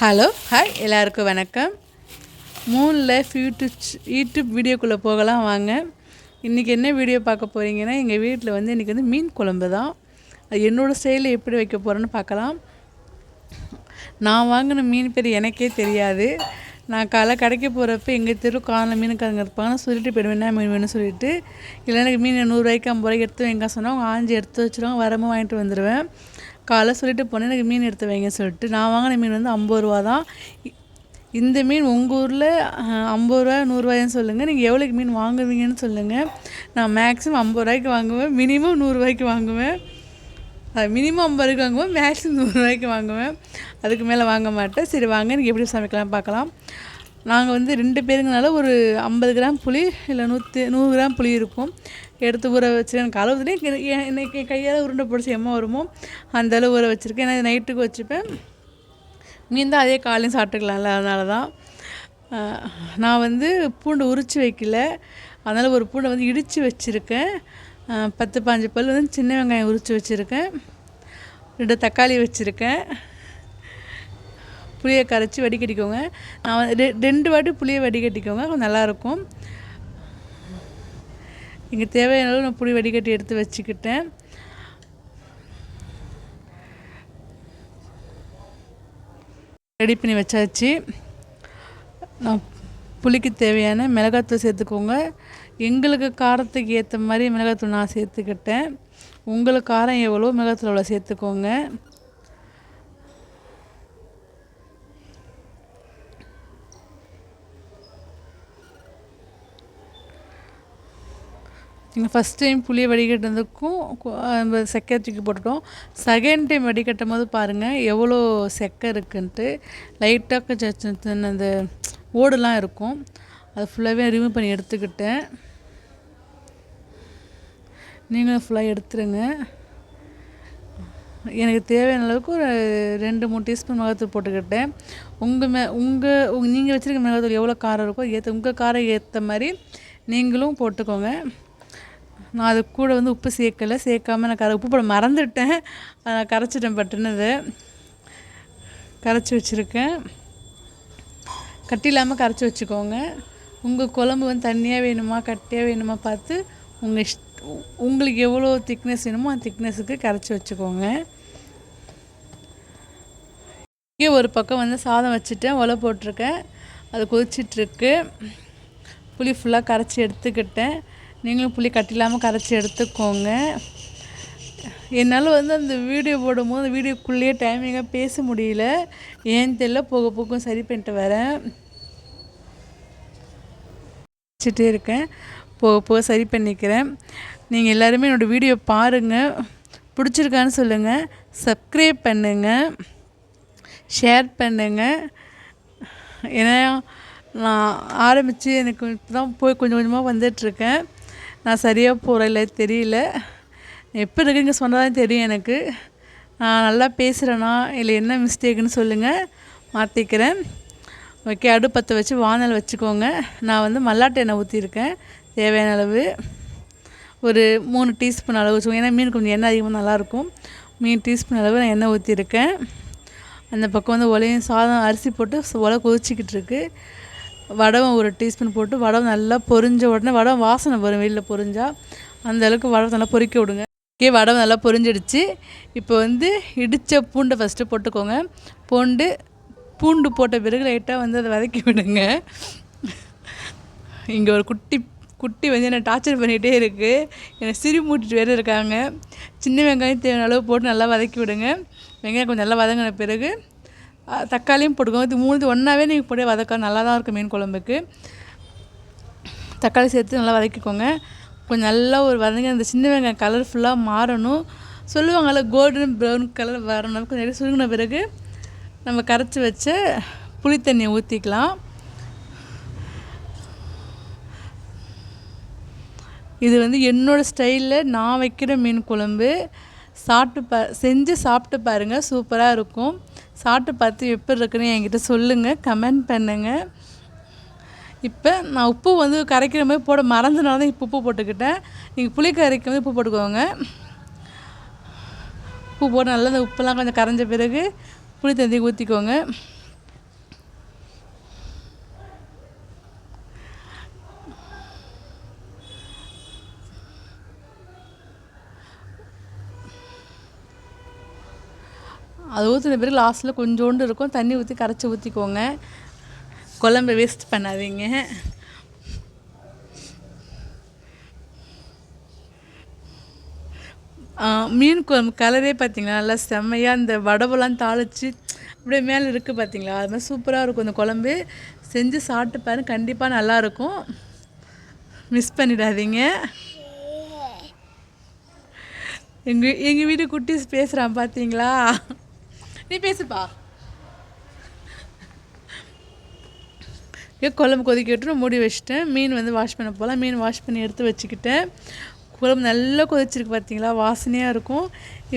Hello hi எல்லாருக்கும் வணக்கம். மூணில் யூடியூப் யூடியூப் வீடியோக்குள்ளே போகலாம் வாங்க. இன்றைக்கி என்ன வீடியோ பார்க்க போகிறீங்கன்னா எங்கள் வீட்டில் வந்து இன்றைக்கி வந்து மீன் குழம்பு தான். அது என்னோடய ஸ்டைலில் எப்படி வைக்க போகிறேன்னு பார்க்கலாம். நான் வாங்கின மீன் பேர் எனக்கே தெரியாது. நான் காலை கடைக்கு போகிறப்ப எங்கள் தெரு காலையில் மீனுக்காரங்க இருப்பாங்கன்னு சொல்லிட்டு போயிடுவேன் என்ன மீன் வேணும்னு சொல்லிட்டு. இல்லை எனக்கு மீன் நூறுரூவாய்க்கு ஐம்பது ரூபாய்க்கு எடுத்து வைங்க சொன்னால் அவங்க ஆஞ்சி எடுத்து வச்சுருவாங்க. வரமும் வாங்கிட்டு வந்துடுவேன் காலைல சொல்லிட்டு போனேன் எனக்கு மீன் எடுத்து வைங்க சொல்லிட்டு. நான் வாங்கின மீன் வந்து ஐம்பது ரூபா தான். இந்த மீன் உங்கள் ஊரில் ஐம்பது ரூபா நூறுரூவாயின்னு சொல்லுங்கள் நீங்கள் எவ்வளோக்கு மீன் வாங்குவீங்கன்னு சொல்லுங்கள் நான் மேக்ஸிமம் ஐம்பது ரூபாய்க்கு வாங்குவேன். மினிமம் நூறுரூவாய்க்கு வாங்குவேன். அது மினிமம் ஐம்பது ரூபாய்க்கு வாங்குவேன். மேக்ஸிமம் நூறுரூவாய்க்கு வாங்குவேன். அதுக்கு மேலே வாங்க மாட்டேன். சரி வாங்க. நீங்கள் எப்படி சமைக்கலாம் பார்க்கலாம். நாங்கள் வந்து ரெண்டு பேருங்கனால ஒரு ஐம்பது கிராம் புளி இல்லை நூற்றி நூறு கிராம் புளி இருக்கும். எடுத்து ஊற வச்சுருக்கேன் எனக்கு அளவுலேயே எனக்கு கையால் உருண்டை பிடிச்சி எம்மா வருமோ? அந்த அளவு ஊற வச்சுருக்கேன். ஏன்னா நைட்டுக்கு வச்சுப்பேன். மீன் தான் அதே காலையும் சாப்பிட்டுக்கலாம்ல அதனால தான் நான் வந்து பூண்டு உரித்து வைக்கல. அதனால் ஒரு பூண்டை வந்து இடித்து வச்சுருக்கேன். பத்து பாஞ்சு பல் வந்து சின்ன வெங்காயம் உரித்து வச்சுருக்கேன். ரெண்டு தக்காளி வச்சுருக்கேன். புளியை கரைச்சி வடிகட்டிக்கோங்க. நான் ரெண்டு வாட்டி புளியை வடிகட்டிக்கோங்க. கொஞ்சம் நல்லாயிருக்கும். இங்கே தேவையான அளவு நான் புளி வடிகட்டி எடுத்து வச்சுக்கிட்டேன். ரெடி பண்ணி வச்சாச்சு. நான் புளிக்கு தேவையான மிளகாத்தூள் சேர்த்துக்கோங்க. எங்களுக்கு காரத்துக்கு ஏற்ற மாதிரி மிளகாத்தூள் நான் சேர்த்துக்கிட்டேன். உங்களுக்கு காரம் எவ்வளோ மிளகாத்தூள் அவ்வளோ சேர்த்துக்கோங்க. எங்கள் ஃபஸ்ட் டைம் புளியை வடிகட்டினதுக்கும் நம்ம சர்க்கரை தூக்கி போட்டுட்டோம். செகண்ட் டைம் வடிகட்டும் போது பாருங்கள் எவ்வளோ செக்கை இருக்குன்ட்டு லைட்டாக சின்ன அந்த ஓடுலாம் இருக்கும். அது ஃபுல்லாகவே ரிமூவ் பண்ணி எடுத்துக்கிட்டேன். நீங்களும் ஃபுல்லாக எடுத்துருங்க. எனக்கு தேவையான அளவுக்கு ஒரு ரெண்டு மூணு டீஸ்பூன் மிளகாத்தூள் போட்டுக்கிட்டேன். உங்கள் மே உங்கள் உங்க நீங்கள் வச்சுருக்க மிளகாத்தூள் எவ்வளோ காரம் இருக்கோ ஏற்ற உங்கள் காரம் ஏற்ற மாதிரி நீங்களும் போட்டுக்கோங்க. நான் அது கூட வந்து உப்பு சேர்க்கலை சேர்க்காம நான் கரை உப்பு போட மறந்துட்டேன். நான் கரைச்சிட்டேன் பட்டுன்னு அதை. கரைச்சி வச்சுருக்கேன். கட்டி இல்லாமல் கரைச்சி வச்சுக்கோங்க. உங்கள் குழம்பு வந்து தண்ணியாக வேணுமா கட்டியாக வேணுமா பார்த்து உங்கள் இஷ் உங்களுக்கு எவ்வளோ திக்னஸ் வேணுமோ அந்த திக்னஸுக்கு கரைச்சி வச்சுக்கோங்க. இங்கே ஒரு பக்கம் வந்து சாதம் வச்சுட்டேன் ஒலை போட்டிருக்கேன். அது கொதிச்சிட்ருக்கு. புளி ஃபுல்லாக கரைச்சி எடுத்துக்கிட்டேன். நீங்களும் புளி கட்டிலாமல் கரைச்சி எடுத்துக்கோங்க. என்னால் வந்து அந்த வீடியோ போடும்போது வீடியோக்குள்ளேயே டைமிங்காக பேச முடியல. ஏன் தெரியல போக போக்கும் சரி பண்ணிட்டு வரேன். வச்சுட்டே இருக்கேன். போக போக சரி பண்ணிக்கிறேன். நீங்கள் எல்லாருமே என்னோடய வீடியோ பாருங்கள் பிடிச்சிருக்கான்னு சொல்லுங்கள் சப்ஸ்கிரைப் பண்ணுங்கள் ஷேர் பண்ணுங்கள் ஏன்னா நான் ஆரம்பித்து எனக்கு இப்போ தான் போய் கொஞ்சம் கொஞ்சமாக வந்துட்டுருக்கேன் நான் சரியாக போகிறேன் தெரியல. எப்போ இருக்குங்க சொன்னால் தான் தெரியும் எனக்கு. நான் நல்லா பேசுகிறேனா இல்லை என்ன மிஸ்டேக்குன்னு சொல்லுங்கள் மாற்றிக்கிறேன் ஓகே அடுப்பத்தை வச்சு வானல் வச்சுக்கோங்க. நான் வந்து மல்லாட்டை எண்ணெய் ஊற்றிருக்கேன் தேவையான அளவு. ஒரு மூணு டீஸ்பூன் அளவு வச்சுக்கோங்க. ஏன்னா மீன் கொஞ்சம் எண்ணெய் அதிகமாக நல்லாயிருக்கும். மீன் டீஸ்பூன் அளவு நான் எண்ணெய் ஊற்றிருக்கேன் அந்த பக்கம் வந்து உலையும் சாதம் அரிசி போட்டு ச- உலை கொதிச்சிக்கிட்டு இருக்குது வடகம் ஒரு டீஸ்பூன் போட்டு வடகம் நல்லா பொரிஞ்ச உடனே வடகம் வாசனை வரும் வெளியில் பொரிஞ்சால் அந்தளவுக்கு வடகம் நல்லா பொறிக்க விடுங்க. ஓகே வடகம் நல்லா பொரிஞ்சிடுச்சு. இப்போ வந்து இடித்த பூண்டை ஃபஸ்ட்டு போட்டுக்கோங்க. பூண்டு பூண்டு போட்ட பிறகு லைட்டாக வந்து அதை வதக்கி விடுங்க. இங்கே ஒரு குட்டி குட்டி வந்து என்னை டார்ச்சர் பண்ணிகிட்டே இருக்குது என்னை சிரி மூட்டிட்டு வேறு இருக்காங்க. சின்ன வெங்காயம் தேவையான அளவு போட்டு நல்லா வதக்கி விடுங்க. வெங்காயம் கொஞ்சம் நல்லா வதங்கின பிறகு தக்காளியும் போட்டுக்கோங்க இது மூணு ஒன்றாவே நீங்கள் போட்டு வதக்க நல்லா தான் இருக்கும் மீன் குழம்புக்கு. தக்காளி சேர்த்து நல்லா வதக்கிக்கோங்க. கொஞ்சம் நல்லா ஒரு வதங்க அந்த சின்ன வெங்காயம் கலர் ஃபுல்லாக மாறணும். சொல்லுவாங்கள்ல கோல்டன் ப்ரௌன் கலர் வரணும் கொஞ்சம் நேரம் சுருங்கின பிறகு நம்ம கரைச்சி வச்சு புளி தண்ணியை ஊற்றிக்கலாம் இது வந்து என்னோடய ஸ்டைலில் நான் வைக்கிற மீன் குழம்பு. சாப்பிட்டு பா செஞ்சு சாப்பிட்டு பாருங்கள் சூப்பராக இருக்கும். சாப்பிட்டு பார்த்து எப்படி இருக்குன்னு என்கிட்ட சொல்லுங்கள் கமெண்ட் பண்ணுங்கள் இப்போ நான் உப்பு வந்து கரைக்கிற மாதிரி போட மறந்தனால தான் இப்போ உப்பு போட்டுக்கிட்டேன். நீங்கள் புளி கரைக்கும் போது உப்பு போட்டுக்கோங்க. உப்பு போட்டு நல்லா அந்த உப்பெல்லாம் கொஞ்சம் கரைஞ்ச பிறகு புளி தந்தி ஊற்றிக்கோங்க அது ஊற்றின பிறகு லாஸ்ட்டில் கொஞ்சோண்டு இருக்கும். தண்ணி ஊற்றி கரைச்சி ஊற்றிக்கோங்க குழம்பு வேஸ்ட் பண்ணாதீங்க. மீன் குழம்பு கலரே பார்த்தீங்களா நல்லா செம்மையாக அந்த வடவெல்லாம் தாளித்து அப்படியே மேலே இருக்குது பார்த்தீங்களா அது மாதிரி சூப்பராக இருக்கும் இந்த குழம்பு. செஞ்சு சாப்பிட்டு பாருங்க. கண்டிப்பாக நல்லாயிருக்கும் மிஸ் பண்ணிடாதீங்க. எங்கள் எங்கள் வீட்டு குட்டீஸ் பேசுகிறான் பார்த்தீங்களா நீ பேசுப்பா. ஏ குழம்பு கொதிக்க விட்டு மூடி வச்சுட்டேன். மீன் வந்து வாஷ் பண்ண போகலாம் மீன் வாஷ் பண்ணி எடுத்து வச்சுக்கிட்டேன். குழம்பு நல்லா கொதிச்சிருக்கு பார்த்தீங்களா வாசனையாக இருக்கும்.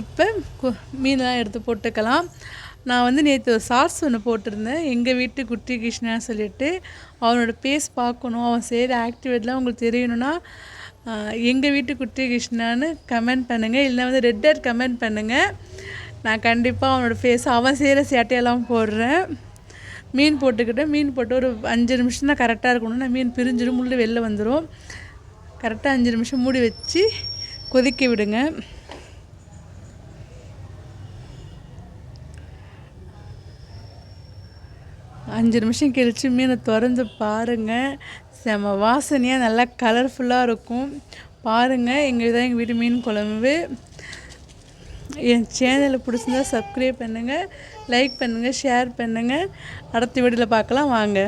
இப்போ மீனெலாம் மீனெல்லாம் எடுத்து போட்டுக்கலாம். நான் வந்து நேற்று ஒரு சாஸ் ஒன்று போட்டிருந்தேன். எங்கள் வீட்டு குட்டி கிருஷ்ணான்னு சொல்லிட்டு அவனோட பேஸ் பார்க்கணும். அவன் செய்கிற ஆக்டிவேட்லாம் உங்களுக்கு தெரியணும்னா எங்கள் வீட்டு குட்டி கிருஷ்ணான்னு கமெண்ட் பண்ணுங்கள் இல்லைன்னா வந்து ரெட் கமெண்ட் பண்ணுங்கள் நான் கண்டிப்பாக அவனோட ஃபேஸ் அவன் செய்கிற சேட்டையெல்லாம் போடுறேன். மீன் போட்டுக்கிட்டு மீன் போட்டு ஒரு அஞ்சு நிமிஷம் தான் கரெக்டாக இருக்கணும். மீன் பிரிஞ்சிடும் முள்ளு வெளில வந்துடும் கரெக்டாக அஞ்சு நிமிஷம் மூடி வச்சு கொதிக்க விடுங்க. அஞ்சு நிமிஷம் கழித்து மீனை திறந்து பாருங்கள் செம வாசனையாக நல்லா கலர்ஃபுல்லாக இருக்கும். பாருங்கள் எங்கள் இதான் எங்கள் வீட்டு மீன் குழம்பு. என் சேனலை பிடிச்சிருந்தா சப்ஸ்கிரைப் பண்ணுங்கள் லைக் பண்ணுங்கள் ஷேர் பண்ணுங்கள் அடுத்த வீடியோவில் பார்க்கலாம் வாங்க.